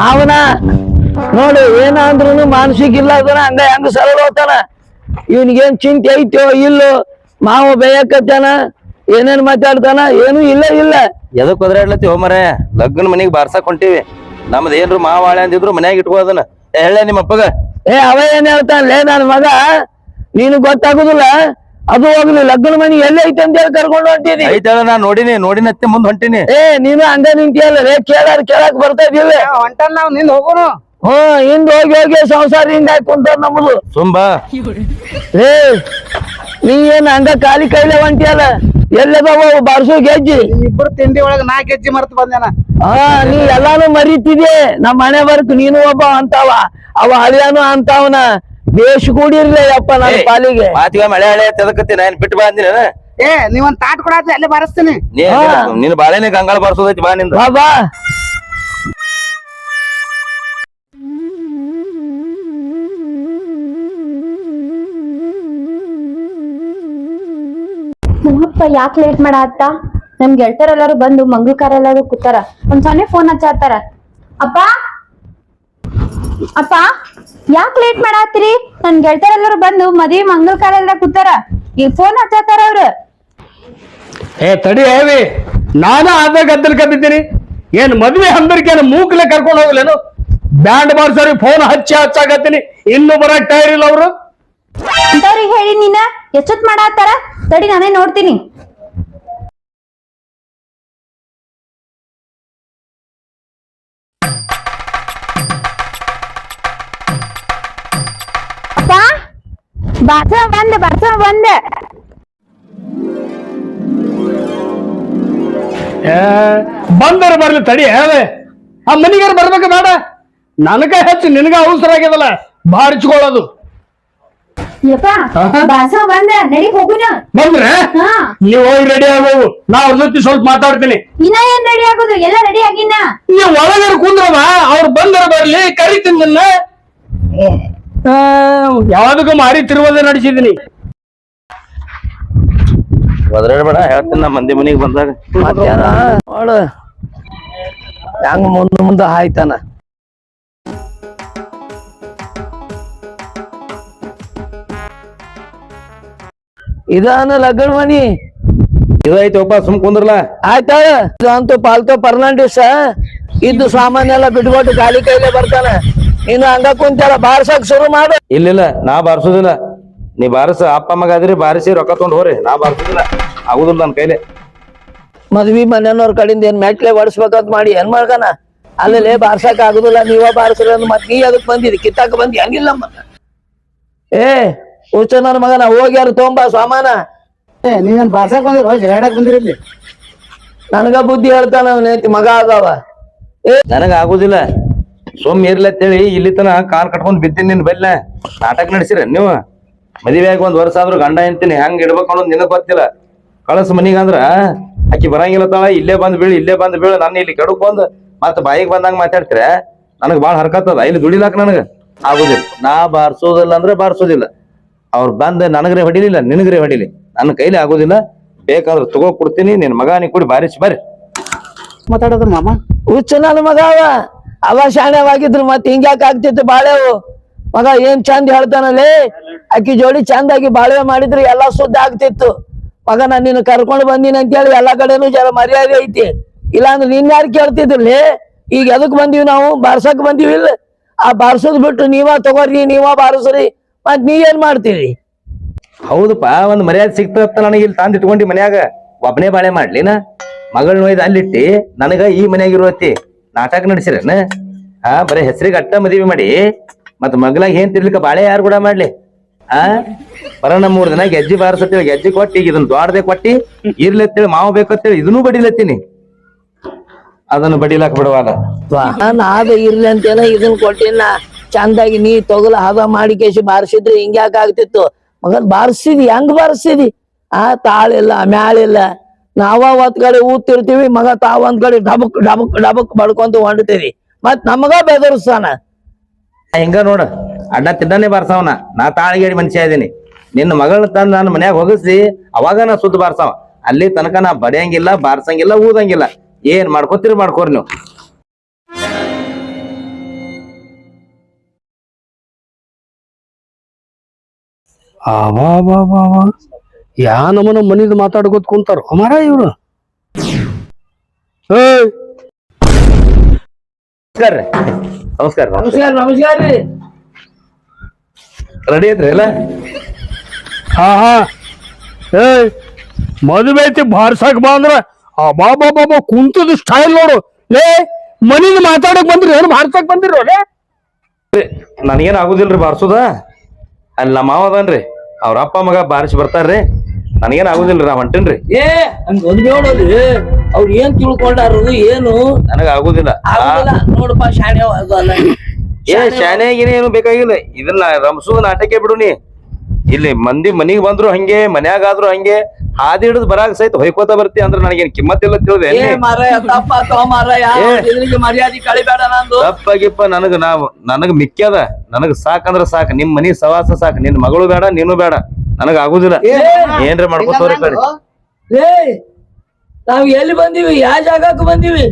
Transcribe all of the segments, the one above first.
ಮಾವನ ನೋಡು ಏನ ಅಂದ್ರೂ ಮಾನಸಿಕ ಇಲ್ಲ ಅದನ್ನ ಹಂಗ ಹೆಂಗ ಸರಳ ಹೋಗ್ತಾನ. ಇವನಿಗೇನ್ ಚಿಂತೆ ಐತೋ ಇಲ್ಲೋ ಮಾವ ಬೇಯಕತ್ತಾನ ಏನೇನ್ ಮಾತಾಡ್ತಾನ ಏನು ಇಲ್ಲ ಇಲ್ಲ. ಎದಕ್ ಒದರಾಡ್ಲತ್ತಿ ಹೋಮರ ಲಗ್ನ ಮನಿಗ್ ಬಾರ್ಸಕ್ ಹೊಂಟಿವಿ. ನಮ್ದು ಏನ್ರು ಮಾವಾಳೆ ಅಂದಿದ್ರು ಮನ್ಯಾಗ ಇಟ್ಕೋ ಅದನ್ನ. ಹೇಳ ನಿಮ್ಮ ಅಪ್ಪಗ ಏ ಅವ ಏನ್ ಹೇಳ್ತಾನಲೇ ನನ್ನ ಮಗ? ನೀನು ಗೊತ್ತಾಗುದಿಲ್ಲ? ಅದು ಹೋಗ್ಲಿ ಲಗ್ನ ಮನಿ ಎಲ್ಲಿ ಐತೆ ಅಂತ ಹೇಳಿ ಕರ್ಕೊಂಡು ಹೊಂಟೀನಿ ಐತಲ್ಲ ನಾ ನೋಡಿನಿ ನೋಡಿನತ್ತೆ ಮುಂದ್ ಹೊಂಟಿನಿ. ಏ ನೀನು ಹಂಗ ನಿಂತಿಯಲ್ಲ ರೇ ಕೇಳಾರ ಕೇಳಕ್ ಬರ್ತಾ ಇದಿಲ್ಲ ಹೊಂಟಲ್ ನಾವ್ನಿಂದ ಹೋಗೋನು. ಹ್ಮ್ ಹಿಂದ್ ಹೋಗಿ ಹೋಗಿ ಸಂಸಾರ ಹಿಂಗ ಕುಂತಾರ ನಮ್ಮದು ತುಂಬಾ ಏ ನೀ ಏನ್ ಹಂಗ ಖಾಲಿ ಕೈಲೆ ಹೊಂಟಿಯಲ್ಲ? ಎಲ್ಲದಾವ ಬಾರ್ಸು ಗೆಜ್ಜಿ? ಇಬ್ರು ತಿಂಡಿ ಒಳಗ ನಾ ಗೆಜ್ಜಿ ಮರ್ತು ಬಂದೇನ. ಹಾ ನೀ ಎಲ್ಲಾನು ಮರಿತಿದೆ ನಮ್ಮ ಮನೆ ಬರ್ಕ್ ನೀನು ಒಬ್ಬ ಅಂತಾವ. ಅವ ಹಳಿಯಾನು ಅಂತಾವನ. ಬೇಷ್ ಕೂಡಿರ್ಲಿ ಅಪ್ಪ ನನ್ನ ಪಾಲಿಗೆ. ಮಾತಿಗೆ ಮಳೆ ಹಳೆ ತೆದಕತ್ತಿ ನಾನು ಬಿಟ್ಟು ಬಂದಿನ ಏ ನೀವೊಂದ್ ತಾಟ್ ಕೊಡ ಅಲ್ಲೇ ಬಾರಿಸ್ತೀನಿ. ನೀ ನಿನ್ ಬಾಳೆನೆ ಗಂಗಾಳ ಬಾರ್ಸೋದೈತಿ ಬಾ ನಿಂದ. ಯಾಕ್ ಲೇಟ್ ನಮ್ಮಪ್ಪ ಯಾಕೆ ಲೇಟ್ ಮಾಡಾತ್ತ ನಮ್ ಗೆಳತರೆಲ್ಲರೂ ಬಂದು ಮಂಗಳ ಕಾರ ಎಲ್ಲಾರು ಕೂತಾರ. ಒಂದ್ ಸೊನ್ನೆ ಫೋನ್ ಹಚ್ಚಾತಾರ ಅಪ್ಪ? ಅಪ್ಪ? ಯಾಕೆ ಲೇಟ್ ಮಾಡಾತ್ರಿ ನನ್ ಗೆಳತರೆಲ್ಲರೂ ಬಂದು ಮದ್ವಿ ಮಂಗಲ್ ಕಾರ ಎಲ್ಲ ಕೂತಾರ. ಈ ಫೋನ್ ಹಚ್ಚಾತಾರ ಅವ್ರು. ಏ ತಡಿ ಹೇವಿ ನಾನು ಅದ ಗದ್ದಲ್ ಕದ್ದಿದ್ದೀನಿ. ಏನ್ ಮದ್ವೆ ಹಂದರಿಕೆನ ಮೂಕ್ಲೆ ಕರ್ಕೊಂಡು ಹೋಗ್ಲೇನು? ಬ್ಯಾಂಡ್ ಬಾರ್ಸರಿ ಫೋನ್ ಹಚ್ಚಿ ಹಚ್ಚಾಕತ್ತೀನಿ. ಇನ್ನು ಬರಕ್ ಟೈರ್ ಇಲ್ಲ ಅವ್ರು. ಅಂತವ್ರಿಗೆ ಹೇಳಿ ನೀನ. ಎಷ್ಟೊತ್ ಮಾಡಾತಾರ ತಡಿ ನಾನೇ ನೋಡ್ತೀನಿ. ಬಾಸ ಬಂದೆ ಬಾಸವ ಬಂದೆ. ಬಂದರು ಬಂದರ ಬರ್ಲಿ ತಡಿ ಹೇಳ. ಆ ಮನಿಗಾರ ಬರ್ಬೇಕು ಬೇಡ. ನನಗ ಹೆಚ್ಚು ನಿನಗ ಅವಸರ ಆಗ್ಯದಲ್ಲ ಬಾರಿಸ್ಕೊಳ್ಳೋದು ಯಪ್ಪ ಬಾಸ ಬಂದೆ ನಡಿ ಹೋಗುನ. ಬಂದ್ರೆ? ಹಾ. ನೀವು ಹೋಗಿ ರೆಡಿ ಆಗೋವು ನಾ ಅವ್ರ ಜೊತೆ ಸ್ವಲ್ಪ ಮಾತಾಡ್ತೀನಿ. ಇನ್ನ ಏನ್ ರೆಡಿ ಆಗೋದು? ಎಲ್ಲ ರೆಡಿ ಆಗಿನ. ನೀವು ಒಳಗಡೆ ಕುಂದ್ರವ ಅವ್ರು ಬಂದ್ರ ಬರ್ಲಿ ಕರಿತೀನಿ ನಿನ್ನ. ಯಾವ್ದಕ್ಕೂ ಮಾರಿ ತಿರುವುದೇ ನಡೆಸಿದಿನಿ ಒದರಾಡ್ಬೇಡ ಹೇಳ್ತೀನಿ ನಾ ಮಂದಿ ಮನಿಗ್ ಬಂದಾಗ. ಮಧ್ಯಾಹ್ನ ನೋಡು. ಹೆಂಗ ಮುಂದ ಮುಂದ ಆಯ್ತಾನ ಇದಾನ ಲಗ್ನ ಮನಿ? ಇದೈತಿ ಒಬ್ಬ ಸುಮ್ ಕುಂದ್ರಲ್ಲ ಆಯ್ತಾ? ಅಂತೂ ಪಾಲ್ತು ಫರ್ನಾಂಡಿಸ್ ಇದ್ದು ಎಲ್ಲ ಬಿಟ್ಕೊಟ್ಟು ಗಾಳಿ ಕೈಲೇ ಬರ್ತಾನ. ಇನ್ನು ಹಂಗ ಕುಂತಾರ ಬಾರ್ಸಕ್ ಶುರು ಮಾಡ. ಇಲ್ಲಿಲ್ಲ ನಾ ಬಾರ್ಸುದಿಲ್ಲ. ನೀ ಬಾರಸ ಅಪ್ಪ ಮಗ ಆದ್ರಿ ಬಾರಿಸಿ ರೊಕ್ಕ ತೊಗೊಂಡ್ ಹೋರಿ ನಾ ಬಾರ್ಸುದಿಲ್ಲ. ಆಗುದಿಲ್ಲ ನನ್ ಕೈಲಿ. ಮದ್ವಿ ಮನೆಯವ್ರ ಕಡಿಂದ ಏನ್ ಮೆಟ್ಲೆ ಒಡಿಸ್ಬೇಕಂತ ಮಾಡಿ ಏನ್ ಮಾಡ್ಕನ ಅಲ್ಲೇ ಬಾರ್ಸಕ್ ಆಗುದಿಲ್ಲ ನೀವ ಬಾರ್ಸ್ರಿ ಅಂದ್ ಮತ್ ನೀ ಅದಕ್ ಬಂದಿದ್? ಕಿತ್ತಾಕ ಬಂದಿ? ಹಂಗಿಲ್ಲ ಮತ್ತ. ಏ ಹುಚ್ಚ ನನ್ನ ಮಗನ ಹೋಗ್ಯಾರ ತೊಂಬ ಸಾಮಾನ ಏ ನೀವೇನ್ ಬಾರ್ಸಕ್ ಬಂದಿರ? ಜಗಾಡಕ್ ಬಂದಿರಿ ಇಲ್ಲಿ. ನನಗ ಬುದ್ಧಿ ಹೇಳ್ತಾನ ಮಗ ಅದಾವ ನನಗ ಆಗುದಿಲ್ಲ. ಸುಮ್ ಇರ್ಲತ್ತೇಳಿ ಇಲ್ಲಿ ತನ ಕಾಲ್ ಕಟ್ಕೊಂಡ್ ಬಿದ್ದೀನಿ ನಿನ್ ಬೆಲ್ಲ ನಾಟಕ ನಡೆಸಿರ ನೀವು? ಮದುವೆಯಾಗಿ ಆಗಿ ಒಂದ್ ವರ್ಷ ಆದ್ರೂ ಗಂಡ ಎಂತೀನಿ ಹೆಂಗ್ ಇಡ್ಬೇಕು ಅನ್ನೋದು ನಿನಗ್ ಗೊತ್ತಿಲ್ಲ. ಕಳಸ್ ಮನಿಗ ಅಂದ್ರ ಆಕಿ ಬರಂಗಿಲ್ಲ ತಾಳ ಇಲ್ಲೇ ಬಂದ್ ಬೀಳು ಇಲ್ಲೇ ಬಂದ್ ಬೀಳು ನನ್ನ ಇಲ್ಲಿ ಕೆಡಕ್ ಬಂದ್ ಮತ್ತ ಬಾಯಿಗೆ ಬಂದಂಗ ಮಾತಾಡ್ತೀರ? ನನಗ್ ಬಾಳ ಹರ್ಕತ್ತದ ಇಲ್ಲಿ ದುಡಿಲಾಕ ನನಗ ಆಗುದಿಲ್ಲ. ನಾ ಬಾರ್ಸೋದಿಲ್ಲ ಅಂದ್ರೆ ಬಾರ್ಸೋದಿಲ್ಲ. ಅವ್ರು ಬಂದ್ ನನಗ್ರೆ ಹೊಡಿಲಿಲ್ಲ ನಿನಗ್ರೆ ಹೊಡಿಲಿ. ನನ್ನ ಕೈಲಿ ಆಗುದಿಲ್ಲ. ಬೇಕಾದ್ರೆ ತಗೋ ಕೊಡ್ತೀನಿ ನಿನ್ ಮಗ ನೀ ಕೂಡಿ ಬಾರಿಸಿ ಬರ್ರಿ ಮಾತಾಡೋದ್ರ ಮಾಮ. ಹುಚ್ಚ ನನ್ನ ಮಗ ಅವ ಶಾಣವಾಗಿದ್ರು ಮತ್ ಹಿಂಗ್ಯಾಕ ಆಗ್ತಿತ್ತು ಬಾಳೆವು. ಮಗ ಏನ್ ಚಂದ ಹೇಳ್ತಾನಲ್ಲೇ? ಅಕ್ಕಿ ಜೋಡಿ ಚಂದಾಗಿ ಬಾಳ್ವೆ ಮಾಡಿದ್ರೆ ಎಲ್ಲಾ ಶುದ್ಧ ಆಗ್ತಿತ್ತು. ಮಗ ನಾನು ನಿನ್ನ ಕರ್ಕೊಂಡು ಬಂದಿನಿ ಅಂತೇಳಿ ಎಲ್ಲಾ ಕಡೆನು ಜರ ಮರ್ಯಾದೆ ಐತಿ. ಇಲ್ಲಾಂದ್ರೆ ನೀನ್ ಯಾರು ಕೇಳ್ತಿದ್ರಿ ಈಗ ಎದಕ್ ಬಂದೀವಿ ನಾವು? ಬಾರ್ಸಕ್ ಬಂದೀವಿ ಇಲ್ಲ? ಆ ಬಾರ್ಸೋದ್ ಬಿಟ್ಟು ನೀವ ತಗೋರಿ, ನೀವ ಬಾರಿಸ್ರಿ. ಮತ್ ನೀ ಏನ್ ಮಾಡ್ತೀರಿ? ಹೌದಪ್ಪ, ಒಂದ್ ಮರ್ಯಾದೆ ಸಿಕ್ತ ನನಗೆ ಇಲ್ಲಿ ತಂದಿಟ್ಕೊಂಡಿ ಮನ್ಯಾಗ. ಒಬ್ಬನೇ ಬಾಳೆ ಮಾಡ್ಲಿನ? ಮಗಳ ನೋಯ್ದ ಅಲ್ಲಿಟ್ಟಿ, ನನಗ ಈ ಮನ್ಯಾಗ ಇರುವತ್ತಿ ನಾಟಕ ನಡೆಸಿರೇನ? ಹಾ, ಬರೀ ಹೆಸರಿಗೆ ಅಟ್ಟ ಮದುವೆ ಮಾಡಿ. ಮತ್ ಮಗ್ಲಾಗ ಏನ್ ತಿರ್ಲಿಕ್ಕ ಬಾಳೆ ಯಾರು ಕೂಡ ಮಾಡ್ಲಿ? ಆ? ಬರೋಣ ಮೂರ್ ದಿನ ಗೆಜ್ಜಿ ಬಾರಸತ್ತೇಳಿ, ಗೆಜ್ಜಿ ಕೊಟ್ಟಿ ಈಗ ಇದನ್ನ ದ್ವಾಡದೆ ಕೊಟ್ಟಿ ಇರ್ಲತ್ತೇಳಿ ಮಾವು ಬೇಕತ್ತೇಳಿ, ಇದನ್ನೂ ಬಡಿಲತ್ತೀನಿ. ಅದನ್ನು ಬಡಿಲಾಕ್ ಬಿಡವಾದ ಆದ ಇರ್ಲಿ ಅಂತೇನ ಇದನ್ ಕೊಟ್ಟಿನ ಚಂದಾಗಿ ನೀ ತೊಗಲ ಹದ ಮಾಡಿ ಕೇಶಿ ಬಾರಿಸಿದ್ರೆ ಹಿಂಗ್ಯಾಕ ಆಗ್ತಿತ್ತು. ಮಗನ್ ಬಾರಿಸಿದಿ, ಹೆಂಗ್ ಬಾರಿಸಿದಿ? ಆ, ತಾಳಿಲ್ಲ, ಮ್ಯಾಳಿಲ್ಲ. ನಾವ ಒಂದ್ ಕಡೆ ಊದ್ತಿರ್ತೀವಿ ಮಗ ತಾವ ಒಂದ್ ಕಡೆ ಡಬಕ್ ಡಬಕ್ ಡಬಕ್ ಬಡ್ಕೊಂತ ಹೊಂಡತೀವಿ ಮತ್ ನಮಗ ಬೆದರ್ಸ್ತಾನ. ಹಿಂಗ ನೋಡ ಅಣ್ಣ ತಿನ್ನೇ ಬಾರ್ಸವನ. ನಾ ತಾಳ್ಗೇಡಿ ಮನುಷ್ಯ ಇದೀನಿ. ನಿನ್ನ ಮಗಳನ್ನ ತಂದು ನನ್ನ ಮನ್ಯಾಗ ಹೋಗಿಸಿ ಅವಾಗ ನಾ ಸುತ್ತ ಬಾರ್ಸವ ಅಲ್ಲಿ ತನಕ ನಾ ಬಡಿಯಂಗಿಲ್ಲ ಬಾರ್ಸಂಗಿಲ್ಲ ಊದಂಗಿಲ್ಲ. ಏನ್ ಮಾಡ್ಕೋತೀರಿ ಮಾಡ್ಕೋರಿ ನೀವು. ಆವಾ ಯಾ ನಮ್ಮನ ಮನಿದ್ ಮಾತಾಡ್ಕೋತ ಕುಂತಾರ? ಅಮಾರ ಇವ್ರು? ನಮಸ್ಕಾರ ರೀ. ನಮಸ್ಕಾರ ನಮಸ್ಕಾರ ನಮಸ್ಕಾರ ರೀ. ರೆಡಿ ಐತ್ರಿ ಎಲ್ಲ? ಹಾ ಹಾ. ಏಯ್ ಮದುವೆ ಐತಿ ಬಾರ್ಸಾಕ್ ಬಾ ಅಂದ್ರ. ಅಬಾ ಬಾಬಾ ಬಾ ಕುಂತದ ಸ್ಟೈಲ್ ನೋಡು. ಲೇ ಮನಿದ್ ಮಾತಾಡಕ್ ಬಂದ್ರಿ ಏನು ಬಾರ್ಸಾಕ್ ಬಂದಿರೋ ಲೇ ನನಗೇನು ಆಗುದಿಲ್ರಿ ಬಾರ್ಸೋದ? ಅಲ್ಲಿ ನಮ್ಮ ಮಾವ ಅದನ್ರಿ. ಅವ್ರ ಅಪ್ಪ ಮಗ ಬಾರಿಸಿ ಬರ್ತಾರ್ರಿ. ನನಗೇನ್ ಆಗುದಿಲ್ಲ ನಾ ಹೊಂಟೇನ್ರಿ ಏ ಹಂಗ ಒಂದ್ ಹೇಳೋದ್ರಿ ಅವ್ರು ಏನ್ ತಿಳ್ಕೊಂಡಾರು ಏನು? ನನಗ ಆಗುದಿಲ್ಲ. ನೋಡಪ್ಪ ಶಾಣೆ ಏ ಶಾನೆ ಗೀನೆ ಏನು ಬೇಕಾಗಿಲ್ಲ. ಇದನ್ನ ರಮಸುದ ನಾಟಕ ಬಿಡುನಿ ಇಲ್ಲಿ ಮಂದಿ ಮನಿಗ್ ಬಂದ್ರು ಹಂಗೆ ಮನ್ಯಾಗ ಆದ್ರು ಹಂಗೆ ಹಾದಿ ಹಿಡಿದು ಬರಾಗ ಸಹಿತ ಹೊಯ್ಕೋತ ಬರ್ತಿ ಅಂದ್ರೆ ನನಗೇನ್ ಕಿಮ್ಮತ್ ಇಲ್ಲ ತಿಳಿದೆ ಏ ಮಾರಾಯ ತಪ್ಪ ತೋ ಮಾರಾಯ. ಏ. ಇದ್ರಿಗೆ ಮರ್ಯಾದೆ ಕಳಿಬೇಡ ನಂದು. ತಪ್ಪ ಗಿಪ್ಪ ನನಗ ನಾವ್ ನನಗ ಮಿಕ್ಕ್ಯದ. ನನಗ ಸಾಕಂದ್ರ ಸಾಕ್. ನಿಮ್ ಮನಿ ಸವಾಸ ಸಾಕ್. ನಿನ್ ಮಗಳು ಬೇಡ ನೀನು ಬೇಡ. ನನಗ ಆಗುದಿಲ್ಲ ಏನ್ರ ಮಾಡ್ಕೋತವ್ರಿ ಕಡೆ. ನಾವ್ ಎಲ್ಲಿ ಬಂದಿವಿ ಯಾವ ಜಾಗಕ್ಕೆ ಬಂದಿವಿ?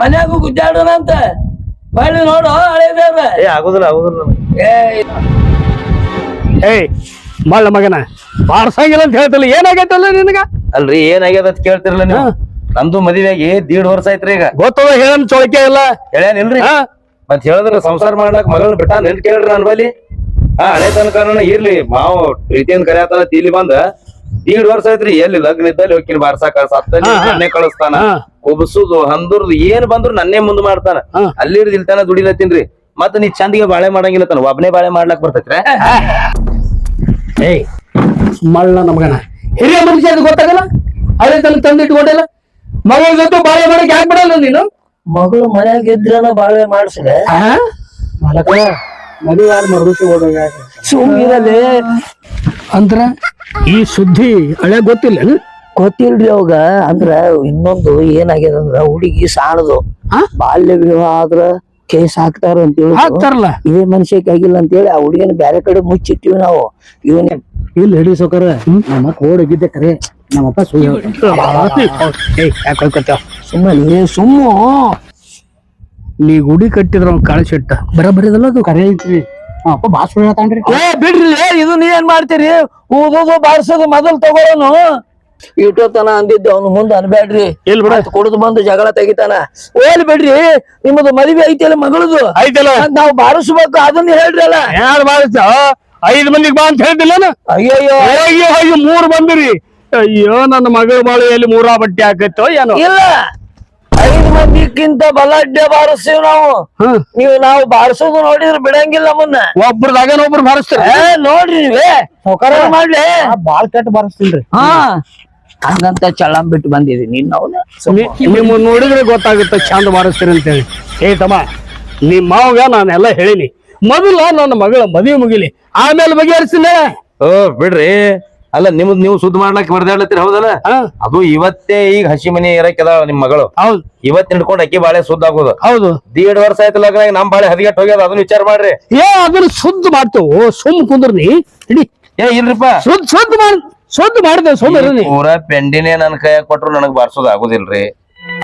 ಮನ್ಯಾಗ ಗುದ್ದಾಡೋಣ ಅಂತ. ಬಳ್ಳಿ ನೋಡು ಹಳೆ ದೇವ್ರ ಏ ಆಗುದಿಲ್ಲ ಆಗುದಿಲ್ಲ ನನಗೆ ಏ ಏಯ್ ಮಳ್ಳ ಮಗನ. ಬಾರ್ಸಂಗಿಲ್ಲ ಅಂತ ಹೇಳ್ತಿಲ್ಲ. ಏನಾಗೈತಲ್ಲ ನಿನಗ? ಅಲ್ರಿ ಏನಾಗ್ಯದ ಅಂತ ಕೇಳ್ತಿರಲ್ಲ ನೀವು. ನಂದು ಮದುವೆಯಾಗಿ ದೀಡ್ ವರ್ಷ ಆಯ್ತ್ರಿ ಈಗ. ಗೊತ್ತದ ಹೇಳನ್ ಚೊಳಕೆ ಇಲ್ಲ. ಹೇಳ್ಯಾನಿಲ್ರಿ ಹಾ. ಮತ್ ಹೇಳಿದ್ರೆ ಸಂಸಾರ ಮಾಡಕ್ ಮಗಳನ್ನ ಬಿಟ್ಟ ನೆನ್ ಕೇಳ್ರಿ ನನ್ ಬಲಿ ಹಾ ಹಳೆ ತನಕ ಇರ್ಲಿ. ಮಾವು ಪ್ರೀತಿಯಿಂದ ಕರೆಯತಾನ ತೀಲಿ ಬಂದ. ದೀಡ್ ವರ್ಷ ಐತ್ರಿ ಎಲ್ಲಿ ಲಗ್ನ ಇದ್ದಲ್ಲಿ ಹೋಗಿನ ಬಾರ್ಸಾಕ ಸತ್ತಲ್ಲಿ ಕಳಸ್ತಾನ. ನನ್ನೇ ಕಳಿಸ್ತಾನ. ಕುಬಸುದು ಹಂದುರ್ದು ಏನ್ ಬಂದ್ರು ನನ್ನೇ ಮುಂದ್ ಮಾಡ್ತಾನ. ಹಾ. ಅಲ್ಲಿ ಇರ್ದಿಲ್ ಇಲ್ತಾನ ದುಡಿಲತ್ತೀನ್ರಿ. ಮತ್ತ ನೀ ಚಂದಿಗೆ ಬಾಳೆ ಮಾಡಂಗಿಲ್ಲ ತಾನ ಒಬ್ನೇ ಬಾಳೆ ಮಾಡ್ಲಾಕ್ ಬರ್ತೈತ್ರಿ ಏಯ್ ಮಳ್ಳ ನಮಗನ. ಹಿರಿಯ ಮನುಷ್ಯ ಅದು ಗೊತ್ತಾಗಲ್ಲ? ಹಳೆ ತನಕ ತಂದಿಟ್ಕೊಂಡಿಲ್ಲ ಮಗಳ ಜೊತೆ ಬಾಳೆ ಮಾಡಕ್ ಯಾಕೆ ಬಿಡಲ್ಲ ನೀನು? ಮಗಳು ಮನ್ಯಾಗ ಇದ್ರನ ಬಾಳೆ ಮಾಡ್ಸಿದೆ? ಮಲಕ. ಸುಮ್ಮಿರಲಿ ಅಂದ್ರ ಈ ಸುದ್ದಿ ಹಳೆ ಗೊತ್ತಿಲ್ಲ ಗೊತ್ತಿಲ್ರಿ ಅವಾಗ. ಅಂದ್ರ ಇನ್ನೊಂದು ಏನಾಗ್ಯದ ಅಂದ್ರ ಹುಡುಗಿ ಸಾಣದು ಬಾಲ್ಯ ವಿವಾಹ ಆದ್ರ ಕೇಸ್ ಹಾಕ್ತಾರ ಅಂತ ಹೇಳಿ ಹಾಕ್ತಾರಲ್ಲ? ಇದೇ ಮನುಷ್ಯಕ್ಕೆ ಆಗಿಲ್ಲ ಅಂತ ಹೇಳಿ ಆ ಹುಡುಗಿನ ಬ್ಯಾರೆ ಕಡೆ ಮುಚ್ಚಿಟ್ಟಿವಿ ನಾವು. ಇವನೇ. ಇಲ್ಲಿ ಹಿಡಿ ಸೌಕರ. ನಮ್ಮ ಕೋಡ್ ಕರೆ. ನಮ್ಮಪ್ಪ ಸುಮ್ಮನೆ. ಸುಮ್ಮನೆ ಸುಮ್ಮು. ನೀ ಗುಡಿ ಕಟ್ಟಿದ್ರ ಕಳಿಸಿಟ್ಟ ಕಳಸಿಟ್ಟ ಬರಬರಿದಲ್ಲ ಅದು ಕರೆ ಐತ್ರಿ. ಅಪ್ಪ ಬಾ ಸುಳ್ಳು ಹೇಳ್ತಾನ್ರಿ. ಏ ಬಿಡ್ರಿ ಏ, ಇದು ನೀ ಏನ್ ಮಾಡ್ತೀರಿ? ಓದೋದು ಬಾರ್ಸೋದು ಮೊದಲ್ ತಗೊಳೋನು. ಇಟ್ಟೋತನ ಅಂದಿದ್ದು ಅವನು ಮುಂದೆ ಅನ್ಬೇಡ್ರಿ ಎಲ್ ಬಿಡ. ಕುಡಿದು ಬಂದು ಜಗಳ ತೆಗಿತಾನ. ಓಲ್ ಬಿಡ್ರಿ ನಿಮ್ಮದು ಮದುವೆ ಐತಿಲ್ಲ ಮಗಳದು? ಐತಲ್ಲ. ನಾವು ಬಾರಿಸ್ಬೇಕು ಅದನ್ನ ಹೇಳ್ರಿ ಅಲ್ಲ ಯಾರು ಬಾರಿಸ ಐದ್ ಮಂದಿಗೆ ಬಾ ಅಂತ ಹೇಳ್ತಿಲ್ಲ ಅಯ್ಯೋ ಅಯ್ಯೋ. ಅಯ್ಯೋ ಮೂರ್ ಬಂದಿರಿ. ಅಯ್ಯೋ ನನ್ನ ಮಗಳ ಬಾಳೆಯಲ್ಲಿ ಮೂರಾ ಬಟ್ಟೆ ಹಾಕತ್ತೋ ಏನೋ? ಇಲ್ಲ. ಮಂದಿಕ್ಕಿಂತ ಬಲಾಢ್ಯ ಬಾರಿಸ್ತೀವಿ ನಾವು. ನೀವು ನಾವು ಬಾರಿಸೋದು ನೋಡಿದ್ರೆ ಬಿಡಂಗಿಲ್ಲ ಮುನ್ನ ಒಬ್ರದಾಗ ಒಬ್ರು ಬಾರಿಸ್ತಾರ. ಏ ನೋಡ್ರಿ ನೀವೇ. ಮಾಡ್ಲಿ. ಬಾಳ್ ಕೆಟ್ಟ ಬಾರಿಸ್ತೀನ್ರಿ. ಹಾ. ಹಂಗಂತ ಚಳಂ ಬಿಟ್ಟು ಬಂದಿದೀನಿ ನಾವು ನಿಮ್ ನೋಡಿದ್ರೆ ಗೊತ್ತಾಗುತ್ತೆ ಚಂದ ಬಾರಿಸ್ತೀರಿ ಅಂತೇಳಿ. ಏ ತಮ್ಮ ನಿಮ್ ಮಾವಗ ನಾನೆಲ್ಲ ಹೇಳಿನಿ. ಮೊದಲ ನನ್ನ ಮಗಳ ಮದುವೆ ಮುಗಿಲಿ. ಆಮೇಲೆ ಬಗೆಹರಿಸಿಲ್ಲ ಓ ಬಿಡ್ರಿ. ಅಲ್ಲ ನಿಮ್ ನೀವು ಸುದ್ದ ಮಾಡ್ಲಾಕ್ ಬರ್ದಾಡ್ಲತ್ತೀರಿ ಹೌದಲ್ಲ? ಅದು ಇವತ್ತೇ ಈಗ ಹಸಿ ಮನಿ ಇರಕ್ಕದ ನಿಮ್ ಮಗಳು. ಹೌದು. ಇವತ್ ಹಿಡ್ಕೊಂಡ್ ಅಕ್ಕಿ ಬಾಳೆ ಸುದ್ದ ಆಗೋದು. ಹೌದು. ದೇಡ್ ವರ್ಷ ಆಯ್ತು ಆಗಿ ನಮ್ ಬಾಳೆ ಹದಿಗೆಟ್ ಹೋಗ್ಯದ ಅದನ್ನ ವಿಚಾರ ಮಾಡ್ರಿ. ಏ ಅದನ್ನ ಶುದ್ಧ ಮಾಡ್ತೇವು. ಸುಮ್ ಕುಂದ್ರಿ ಇಡಿ. ಏ ಇಲ್ರಿಪ್ಪ. ಸುದ್ದ ಸುದ್ದ ಮಾಡ್ ಸುದ್ದ ಮಾಡಿದೆ ಸುಮ್ಮನೆ ಪೂರಾ ಪೆಂಡಿನೇ ನನ್ ಕೈಯಾಗ ಕೊಟ್ರು ನನಗ್ ಬಾರ್ಸೋದ್ ಆಗುದಿಲ್ರಿ.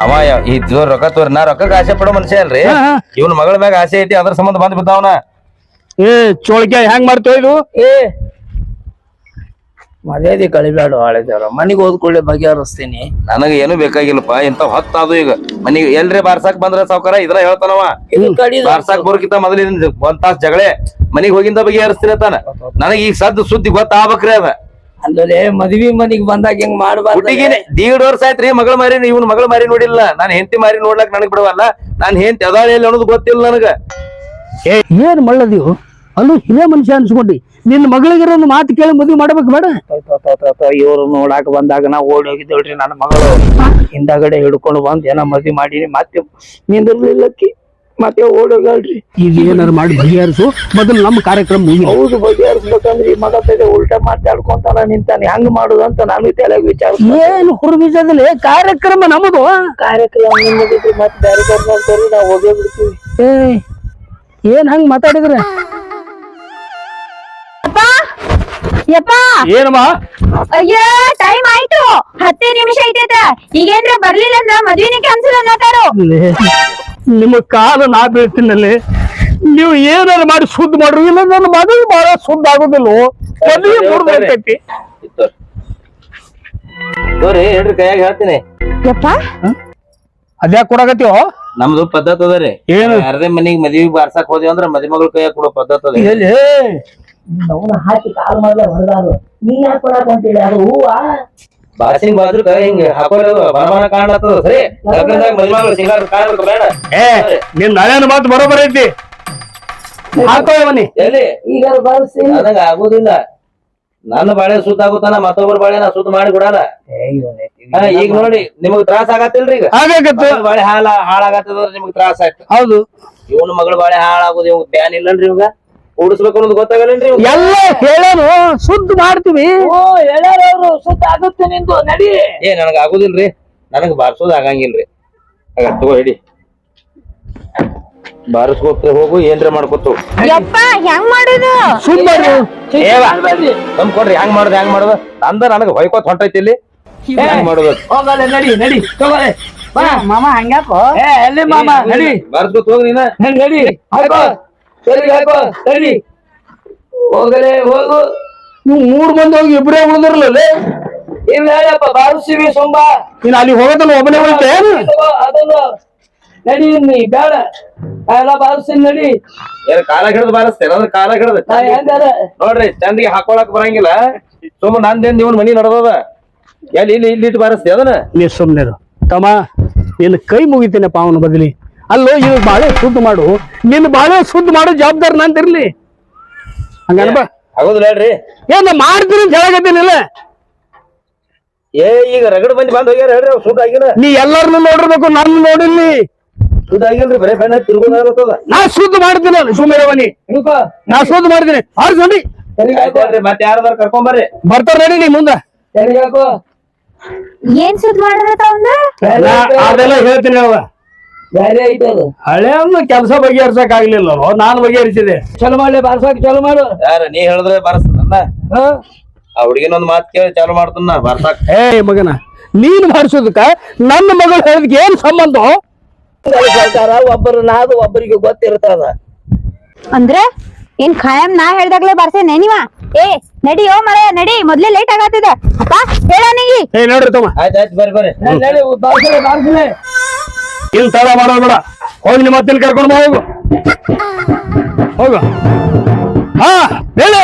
ಅವ ಈ ಜೋರ್ ರೊಕ್ಕ ತೋರಿ ನಾ ರೊಕ್ಕಕ್ಕೆ ಆಸೆ ಪಡೋ ಮನುಷ್ಯ ಅಲ್ರಿ. ಇವನ್ ಮಗಳ ಮ್ಯಾಗ ಆಸೆ ಐತಿ ಅದ್ರ ಸಂಬಂಧ ಬಂದ್ ಬಿದ್ದಾವನ. ಏ ಚೋಳಿಕೆ ಹೆಂಗ್ ಮಾಡ್ತೇವ ಇದು? ಏ ಮರ್ಯಾದೆ ಕಳಿಬೇಡ ಹಳೆದೇವ್ರ ಮನೆಗೆ ಹೋದ್ಕೊಳ್ಳೆ ಬಗೆಹರಿಸ್ತೀನಿ. ನನಗ ಏನು ಬೇಕಾಗಿಲ್ಲಪ್ಪ ಇಂತ ಹೊತ್ತಾದು ಈಗ. ಮನಿಗ್ ಎಲ್ರಿ ಬಾರ್ಸಾಕ್ ಬಂದ್ರ ಸಾವ್ಕಾರ ಇದ್ರ ಹೇಳ್ತಾನವ. ಇದು ಕಡಿದ ಬಾರ್ಸಾಕ್ ಬರೋಕಿಂತ ಮೊದಲಿನ ಒಂದ್ ತಾಸ್ ಜಗಳೇ. ಮನಿಗ್ ಹೋಗಿಂದ ಬಗೆಹರಿಸ್ತೀನಿ ತಾನ. ನನಗ ಈಗ ಸದ್ದು ಸುದ್ದಿ ಗೊತ್ತಾಗ್ಬೇಕ್ರಿ ಅದ. ಅಲ್ಲದೆ ಮದ್ವಿ ಮನಿಗ್ ಬಂದಾಗ ಹೆಂಗ್ ಮಾಡ್ಬಾರ್ದು? ಹುಟ್ಟಿಗಿನೇ ದೀಡ್ ವರ್ಷ ಆಯ್ತ್ರಿ ಮಗಳ ಮಾರಿ ಇವ್ನ ಮಗಳ ಮಾರಿ ನೋಡಿಲ್ಲ. ನಾನ್ ಹೆಂಡತಿ ಮಾರಿ ನೋಡ್ಲಕ್ ನನಗ್ ಬಿಡವಲ್ಲ. ನಾನ್ ಹೆಂಡತಿ ಅದಾಳೆ ಅನ್ನೋದು ಗೊತ್ತಿಲ್ಲ ನನಗ. ಏನ್ ಮಳ್ಳದಿವು ಅಲ್ಲೂ ಹಿರಿಯ ಮನುಷ್ಯ ಅನ್ಸ್ಕೊಂಡಿ. ನಿನ್ನ ಮಗಳಿಗಿರೋ ಒಂದು ಮಾತು ಕೇಳಿ ಮದುವೆ ಮಾಡ್ಬೇಕು ಬೇಡ. ಇವ್ರು ನೋಡಾಕ ಬಂದಾಗ ನಾ ಓಡಿ ಹೋಗಿದ್ದೇಳ್ರಿ ನನ್ನ ಮಗಳು. ಹಿಂದಗಡೆ ಹಿಡ್ಕೊಂಡು ಬಂದ್ ಏನೋ ಮದುವೆ ಮಾಡೀನಿ ಮತ್ತೆ ನಿಂದಿರ್ಲಿಲ್ಲಕ್ಕಿ ಮತ್ತೆ ಓಡೋಗಲ್ರಿ. ಈಗ ಏನಾರು ಮಾಡಿ ಬಗೆಹರಿಸು. ಮೊದಲು ನಮ್ಮ ಕಾರ್ಯಕ್ರಮ ಮುಗಿ ಹೌದು ಬಗೆಹರಿಸ್ಬೇಕಂದ್ರೆ ಈ ಮಗ ತಲೆ ಉಲ್ಟಾ ಮಾತಾಡ್ಕೊಂತಾನ ನಿಂತಾನೆ. ಹೆಂಗ್ ಮಾಡುದು ಅಂತ ನಾನು ತಲೆಗೆ ವಿಚಾರ ಏನು ಹುರುಬೀಜದಲ್ಲಿ ಕಾರ್ಯಕ್ರಮ ನಮ್ದು. ಕಾರ್ಯಕ್ರಮ ನಿಮ್ಮದಿದ್ರೆ ಮತ್ತೆ ಬೇರೆ ನೋಡ್ತಾರೆ ನಾವು ಹೋಗೇ ಬಿಡ್ತೀವಿ. ಏ ಏನ್ ಹಂಗ್ ಮಾತಾಡಿದ್ರೆ? ಯಪ್ಪ! ಏನಮ್ಮ? ಅಯ್ಯೋ ಟೈಮ್ ಆಯ್ತು. ಹತ್ತೇ ನಿಮಿಷ ಐತೈತ. ಈಗೇನ್ರ ಬರ್ಲಿಲ್ಲ ಅಂದ್ರ ಮದ್ವಿನ ಕ್ಯಾನ್ಸಲ್ ಅನ್ನತಾರು. ನಿಮ್ಮ ಕಾಲು ನಾ ಬೀಳ್ತೀನಲ್ಲಿ. ನೀವು ಏನಾರು ಮಾಡಿ ಶುದ್ಧ ಮಾಡ್ರಿ. ಇಲ್ಲ ನನ್ನ ಮದುವೆ ಬಹಳ ಶುದ್ಧ ಆಗೋದಿಲ್ಲ. ಮದುವೆ ಮುರಿದೈತಿ ತೋರಿ ಹೇಳ್ರಿ ಕೈಯಾಗ ಹೇಳ್ತೀನಿ. ಯಪ್ಪ! ಅದ್ಯಾಕ್ ಕೊಡಕತ್ತೀವೋ ನಮ್ದು ಪದ್ಧತಿ ಅದ ರೀ. ಏನು? ಯಾರದೇ ಮನಿಗ್ ಮದ್ವಿ ಬಾರ್ಸಕ್ ಹೋದ್ವಿ ಅಂದ್ರ ಮದಿ ಮಗಳ ಕೈಯಾಗ ಕೊಡೋ ಪದ್ಧತಿ ಅದ ಎಲ್ಲಿ ಅವನ ಹಾಕಿ ಕಾಲ್ ಮಾಡ್ಲೆ ಹೊಡೆದಾರು ನೀ ಯಾಕೆ ಕೊಡಕ್ ಅಂತೇಳಿ ಅದು ಹೂವ? ಬಾಸಿಂಗ್ ಬಾದ್ರಕ ಹಿಂಗ ಹಾಕೋಲ್ಲ ಬರಮಾನ ಕಾಣ್ಲತ್ತದ ಸರಿ? ಲಗ್ನದಾಗ ಮದಿ ಮಗಳ ಸಿಂಗಾರ ಕಾಣ್ಬೇಕು ಬೇಡ? ಏ ನಿನ್ ನಳೆನ ಮಾತು ಬರೋಬರ್ ಐತಿ ಹಾಕೋ ಬನ್ನಿ ಎಲ್ಲಿ? ಈಗ ಬರ್ಸಿ ನನಗ ಆಗುದಿಲ್ಲ. ನನ್ನ ಬಾಳೆ ಸುತ್ತ ಆಗುತ್ತಾನ ಮತ್ತೊಬ್ಬರ ಬಾಳೆ ನಾ ಸುತ್ತ ಮಾಡಿ ಕೊಡಲ್ಲ. ಈಗ ನೋಡಿ ನಿಮಗ್ ತ್ರಾಸ ಆಗತ್ತಿಲ್ರಿ ಈಗ? ಬಾಳೆ ಹಾಳ ಹಾಳಾಗತ್ತದ ನಿಮಗ್ ತ್ರಾಸ ಆಯ್ತು. ಹೌದು. ಇವನ ಮಗಳ ಬಾಳೆ ಹಾಳಾಗೋದು ಇವ್ ಬ್ಯಾನ್ ಇಲ್ಲನ್ರಿ ಇವಾಗ? ಉಡಿಸ್ಬೇಕು ಅನ್ನೋದು ಗೊತ್ತಾಗಲ್ಲೇನ್ರಿ? ಎಲ್ಲ ಹೇಳೇನು ಶುದ್ಧ ಮಾಡ್ತೀವಿ. ಓ ಹೇಳ್ಯಾರ ಅವ್ರು ಸುತ್ತ ಆಗುತ್ತೆ ನಿಂದು ನಡಿ. ಏ ನನಗ ಆಗುದಿಲ್ರಿ. ನನಗ್ ಬಾರ್ಸೋದ್ ಆಗಂಗಿಲ್ರಿ. ಆಗ ತಗೋ ಹಿಡಿ ಬಾರಿಸ್ಕೋತ ಹೋಗು ಏನ್ರ ಮಾಡ್ಕೊತು. ಹೋಗು. ಯಪ್ಪ ಹೆಂಗ್ ಮಾಡುದು? ಶುದ್ಧ ಮಾಡ್ರಿ. ಏವ, ನಮ್ ಕೊಡ್ರಿ ಹೆಂಗ್ ಮಾಡುದು ಹೆಂಗ್ ಮಾಡುದು? ಅಂದ ನನಗ ಹೊಯ್ಕೋತ್ ಹೊಂಟೈತಿ ಇಲ್ಲಿ. ಹೆಂಗ್ ಮಾಡುದು? ಹೋಗಲೆ ನಡಿ ನಡಿ ತಗೋಲೆ ಬಾ. ಮಾಮ ಹಂಗ್ಯಾಕೋ? ಏ ಎಲ್ಲಿ ಮಾಮ ನಡಿ. ಬಾರಿಸ್ಕೋತ ಹೋಗಿ ನೀನ. ನಡಿ. ಸರಿ ನಡಿ ಹೋಗಲೆ ಹೋಗು. ನೀವು ಮೂರ್ ಮಂದಿ ಹೋಗಿ ಇಬ್ರೇ ಉಳಿದ್ರಲ್ಲ ಇಲ್ಲ ಹೇಳಪ್ಪ ಬಾರಿಸ್ತೀವಿ ಸೊಂಬ. ನೀನ್ ಅಲ್ಲಿ ಹೋಗದಲ್ಲ ಒಬ್ಬನೇ ಉಳಿತೆ? ಅದಲ್ಲ ನಡಿ ನೀ ಬೇಡ. ಎಲ್ಲ ಬಾರಿಸ್ತೀನಿ ನಡಿ. ಏನ್ ಕಾಲ ಹಿಡಿದು ಬಾರಿಸ್ತೇನೆ ಅಂದ್ರೆ ಕಾಲ ಹಿಡಿದು? ನೋಡ್ರಿ ಚಂದಿಗೆ ಹಾಕೊಳಕ್ ಬರಂಗಿಲ್ಲ. ಸುಮ್ಮ ನಂದೇನ್ ಇವನ್ ಮನಿ ನಡ್ದದ? ಎಲ್ಲಿ ಇಲ್ಲಿ ಇಲ್ಲಿ ಇಟ್ಟು ಬಾರಿಸ್ತಿ ಅದನ್ನ? ನೀ ಸುಮ್ನೆ ತಮ್ಮ ನಿನ್ನ ಕೈ ಮುಗಿತೀನಪ್ಪ ಅವನ ಬದಲಿ. ಅಲ್ಲೋ ಇವ್ ಬಾಳೆ ಶುದ್ಧ ಮಾಡು. ನಿನ್ನ ಬಾಳೆ ಶುದ್ಧ ಮಾಡೋ ಜವಾಬ್ದಾರಿ ನಾನ್ ತಿರ್ಲಿ ಆಗೋದಿಲ್ಲ ಹೇಳ್ರಿ. ಏನ ಮಾಡ್ತೀನಿ ಅಂತ ಹೇಳಕತ್ತೀನಿಲ್ಲ. ಏ ಈಗ ರಗಡ್ ಮಂದಿ ಬಂದ್ ಹೋಗ್ಯಾರ ಹೇಳ್ರಿ ಶುದ್ಧ ಸುದ್ದ ಆಗಿಲ್ಲ. ನೀ ಎಲ್ಲರನ್ನು ನೋಡಿರ್ಬೇಕು ನಾನು ನೋಡಿಲ್ಲಿ ಶುದ್ಧ ಆಗಿಲ್ರಿ ಬರೇ ಬೆಣ್ಣ ತಿರ್ಗೋದಾಗತ್ತದ ನಾ ಶುದ್ಧ ಮಾಡ್ತೀನಿ ಸುಮ್ಮನೆ ಬನ್ನಿ ಹಿಡ್ಕೋ ನಾ ಶುದ್ಧ ಮಾಡ್ತೀನಿ. ಆರ್ ನೋಡಿ ಮತ್ತೆ ಯಾರದಾರ ಕರ್ಕೊಂಬರ್ರಿ ಬರ್ತಾರ ನೋಡಿ ನೀ ಮುಂದ. ಏನ್ ಸುದ್ದ ಮಾಡದ ಅವಂದ ನಾ ಅದೆಲ್ಲ ಹೇಳ್ತೀನಿ ಅವ ಬೇರೆ ಐತೆ ಅದು ಹಳೆ ಕೆಲಸ ಬಗೆಹರ್ಸಕ್ ಆಗ್ಲಿಲ್ಲ ನಾನು ಬಗೆಹರಿಸಿದೆ. ಚಲೋ ಮಾಡ್ಲಿ ಬಾರ್ಸಾಕ್ ಚಲೋ ಮಾಡು. ಯಾರ ನೀ ಹೇಳಿದ್ರೆ ಬಾರಿಸ್ತದ ಹಾ? ಆ ಹುಡುಗಿನ ಒಂದ್ ಮಾತ್ ಕೇಳಿ ಚಾಲು ಮಾಡ್ತಾನ ಬಾರ್ಸಾಕ್. ಏ ಮಗನ ನೀನ್ ಮಾಡಿಸೋದಕ್ಕ ನನ್ನ ಮಗಳು ಹೇಳಿದ್ಕೆ ಏನ್ ಸಂಬಂಧ? ಸರ್ಕಾರ ಒಬ್ಬರು ನಾದು ಒಬ್ಬರಿಗೆ ಗೊತ್ತಿರ್ತದ. ಅಂದ್ರೆ ಏನ್ ಖಾಯಂ ನಾ ಹೇಳ್ದಾಗ್ಲೇ ಬರ್ಸೇನೆ ನೀವ? ಏ ನಡಿ ಓ ಮರ ನಡಿ ಮೊದ್ಲೇ ಲೇಟ್ ಆಗತ್ತಿದೆ ಅಪ್ಪ ಹೇಳ ಏ ನೋಡ್ರಿ ತಮ್ಮ. ಆಯ್ತ್ ಆಯ್ತ್ ಬರ್ರಿ ಬರ್ರಿ. ನಡಿ ಬಾರ್ಸಲೆ ಬಾರ್ಸಲೆ ಇನ್ ತಡ ಮಾಡೋದ್ ಹೋಗಿ ನಿಮ್ಮ ಅತ್ತಿನ ಕರ್ಕೊಂಡು ಬಾ, ಹೋಗು. ಹೋಗು. ಹಾ, ಹೇಳಿ.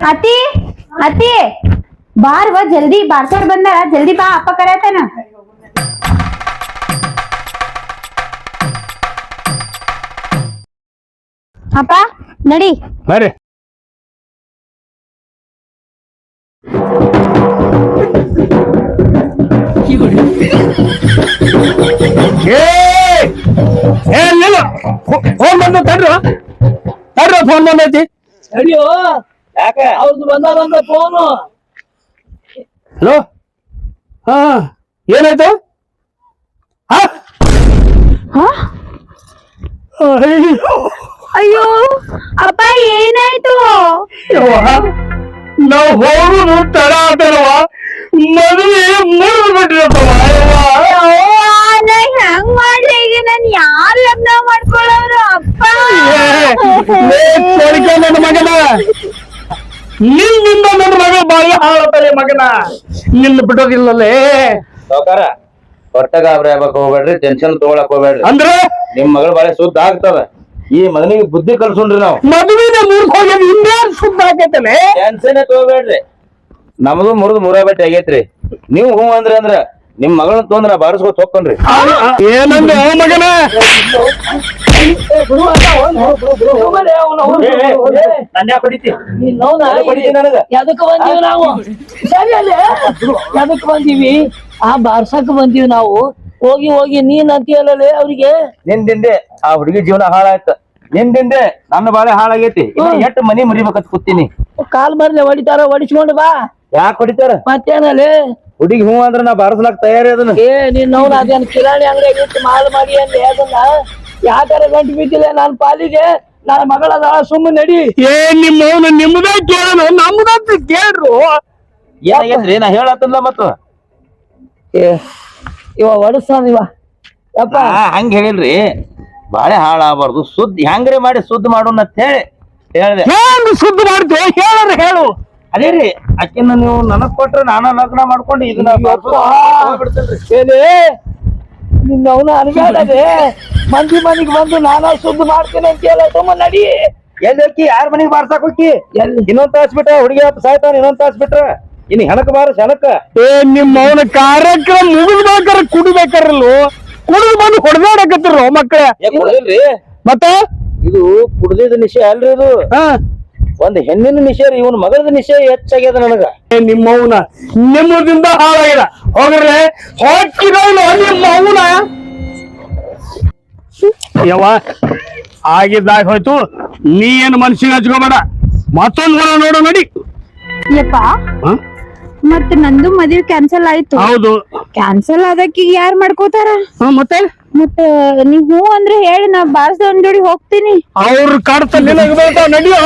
ಅತಿ ಅತಿ ಬಾರ್ವ, ಜಲ್ದಿ, ಬಾರ್ಸೋರ್ ಬಂದಾರ, ಜಲ್ದಿ ಬಾ, ಅಪ್ಪ ಕರೆಯತಾನ ಅಪ್ಪ ನಡಿ. ಬರ್ರಿ. ಫೋನ್ ಬಂದ ತಡ್ರ. ತಡ್ರ ಫೋನ್ ಬಂದೈತಿ ನಡಿಯೋ? ಯಾಕ? ಅವ್ರದ್ದು ಬಂದ ಫೋನು ಹಲೋ? ಹಾ. ಏನಾಯ್ತು? ಹಾ? ಹಾ? ಅಯ್ಯೋ. ಅಯ್ಯೋ ಅಪ್ಪ ಏನಾಯ್ತು? ನಾವು ಹೋಗುದು ತಡ ಆತಲ್ವ ಮದುವೆ ಮುರಿದು ಬಿಟ್ಟಿರತ್ತವ ಹೆಂಗ್ ಮಾಡ್ಲಿ ಈಗ? ನನ್ ಯಾರ್ ಲಗ್ನ ಮಾಡ್ಕೊಳ್ಳೋರು ಅಪ್ಪ? ನನ್ನ ಮಗನ. ನಿನ್ನಿಂದ ನನ್ನ ಮಗ ಬಾಯಿ ಹಾಳತಾರೆ ಮಗನ. ನಿನ್ನ ಬಿಡೋದಿಲ್ಲಲೇ ಸೌಕಾರ ಹೊರಟ ಗಾಬರಿ ಆಗ್ಬೇಕು ಹೋಗ್ಬೇಡ್ರಿ. ಟೆನ್ಷನ್ ತಗೊಳಕ್ ಹೋಗ್ಬೇಡ್ರಿ. ಅಂದ್ರೆ? ನಿಮ್ ಮಗಳ ಬಾಳೆ ಸುದ್ದ ಆಗ್ತದ. ಈ ಮಗನಿಗೆ ಬುದ್ಧಿ ಕಲ್ಸುಂಡ್ರಿ ನಾವು. ಮದುವೆ ಮೂರ್ ಹೋಗಿ ಇನ್ನೇನ್ ಶುದ್ಧ ಆಗೈತಲೆ? ಟೆನ್ಷನ್ ತಗೋಬೇಡ್ರಿ. ನಮ್ದು ಮುರಿದು ಮೂರ ಬಟ್ಟೆ ಆಗೈತ್ರಿ. ನೀವು ಹ್ಞೂ ಅಂದ್ರೆ ಅಂದ್ರ ನಿಮ್ ಮಗಳನ್ನ ತೊಂದ್ರ ಬಾರಿಸ್ಕೊತ ಹೋಗ್ಕೊಂಡ್ರಿ. ಏನಂದ ಮಗನ? ಎದಕ್ ಬಂದೀವಿ ನಾವು? ಸರಿ ಅಲ್ಲೇ ಎದಕ್ ಬಂದೀವಿ? ಆ ಬಾರ್ಸಕ್ ಬಂದೀವಿ ನಾವು. ಹೋಗಿ ಹೋಗಿ ನೀನ್ ಅಂತೀಯಲ್ಲೇ ಅವ್ರಿಗೆ? ನಿಂದಿಂದೆ ಆ ಹುಡುಗಿ ಜೀವನ ಹಾಳಾಯ್ತ. ನಿಂದಿಂದೆ ನನ್ನ ಬಾಳೆ ಹಾಳಾಗೈತಿ. ಎಷ್ಟ್ ಮನಿ ಮುರಿಬೇಕಂತ ಕೂತೀನಿ. ಕಾಲ್ ಮರ್ಲೆ ಹೊಡಿತಾರ ಹೊಡಿಸ್ಕೊಂಡು ಬಾ. ಯಾಕೆ ಹೊಡಿತಾರ? ಮತ್ತೇನಲ್ಲಿ ಹುಡುಗಿ ಹೂ ಅಂದ್ರ ನಾ ಬಾರಿಸ್ಲಾಕ್ ತಯಾರಿ ಅದನ್ನ. ಏ ನೀನ್ ಅವ್ನ ಅದೇನ್ ಕಿರಾಣಿ ಅಂಗಡಿಯಾಗ ಇಟ್ಟು ಮಾಲ್ ಮಾಡಿ ಅಂದ್ರೆ ಅದನ್ನ. ಯಾಕಾರ ಗಂಟು ಬಿದ್ದಿಲ್ಲ ನಾನ್ ಪಾಲಿಗೆ? ನನ್ನ ಮಗಳದ ಸುಮ್ಮನೆ ನಡಿ. ಏ ನಿಮ್ಮ ಅವನು ನಿಮ್ದೇ ಕೇಳನು ನಮ್ದಂತ ಕೇಳ್ರು. ಏನ್ರಿ ನಾ ಹೇಳತ್ತಲ್ಲ ಮತ್ತು. ಏ ಇವ ಒಡಸ್ತಾನ ಇವ. ಯಪ್ಪ. ಹಂಗ ಹೇಳಿಲ್ರಿ. ಬಾಳೆ ಹಾಳಾಗಬಾರ್ದು. ಸುದ್ದಿ ಹೆಂಗ್ರಿ ಮಾಡಿ ಸುದ್ದಿ ಮಾಡೋಣ ಅಂತ ಹೇಳಿ ಹೇಳ್ದೆ. ಹೆಂಗ್ ಸುದ್ದಿ ಮಾಡ್ತೀವಿ ಹೇಳರ ಹೇಳು. ಅದೇ ರೀ ಅಕ್ಕಿನ ನೀವು ನನಗ್ ಕೊಟ್ರೆ ನಾನ ಲಗ್ನ ಮಾಡ್ಕೊಂಡು ಇದನ್ನ ನಿನ್ನ ಅವನ ಅನ್ಬೇಡದೆ ಮಂದಿ ಮನಿಗ್ ಬಂದು ನಾನಾ ಸುದ್ದಿ ಮಾಡ್ತೀನಿ ಅಂತ ಹೇಳ. ತುಂಬ ನಡಿ. ಎಲ್ಲಿ ಹೋಕ್ಕಿ? ಯಾರ ಮನಿಗ್ ಬಾರ್ಸಾಕ್ ಹೋಕಿ ಎಲ್ಲಿ? ಇನ್ನೊಂದ್ ತಾಸ್ ಬಿಟ್ರ ಹುಡುಗಿ ಹತ್ತು ಸಾಯ್ತಾನ ಇನ್ನೊಂದ್ ತಾಸ್ ಬಿಟ್ರ. ಇನ್ ಹೆಣಕ ಬಾರ ಹೆಣಕ ಏ ನಿಮ್ಮ ಅವನ ಕಾರ್ಯಕ್ರಮ ಮುಗಿದ್ಬೇಕಾರ ಕುಡಿಬೇಕಾರಲ್ಲ? ಕುಡಿದು ಬಂದು ಹೊಡೆದಾಡಕತ್ತಿರು ಮಕ್ಕಳೇ? ಕುಡ್ದಿಲ್ರಿ ಮತ್ತೆ? ಇದು ಕುಡ್ದಿದ್ ನಿಶೆ ಅಲ್ರಿ ಇದು. ಹಾ. ಒಂದ್ ಹೆಣ್ಣಿನ ನಿಷೇಧ ರೀ ಇವನ್ ಮಗಳದ ನಿಷೇಧ ಹೆಚ್ಚಾಗ್ಯದ ನನಗ. ಏ, ನಿಮ್ಮ ಅವನ ನಿಮ್ಮದಿಂದ ಹಾಳಾಗಿದ ಹೋಗ್ರೆ ಹೊಕ್ಕಿದವನು ನಿಮ್ಮ ಅವನ. ಯವ್ವ ಆಗಿದ್ದಾಗ ಹೋಯ್ತು. ನೀ ಏನು ಮನ್ಸಿಗೆ ಹಚ್ಕೋಬೇಡ. ಮತ್ತೊಂದ್ ಗುಣ ನೋಡು ನೋಡಿ. ಯಪ್ಪ? ಮತ್ ನಂದು ಮದ್ವಿ ಕ್ಯಾನ್ಸಲ್ ಆಯ್ತು. ಹೌದು. ಕ್ಯಾನ್ಸಲ್ ಆದಕ್ಕೆ ಯಾರ್ ಮಾಡ್ಕೋತಾರ? ಮತ್ತೆ? ಮತ್ತೆ ಮತ್ತ ನೀವ್ ಹೂ ಅಂದ್ರೆ ಹೇಳಿ ನಾ ಬಾರ್ಸ ಒಂದ್ ಜೋಡಿ ಹೋಗ್ತೀನಿ. ಅವ್ರ ನಡಿಯೋ.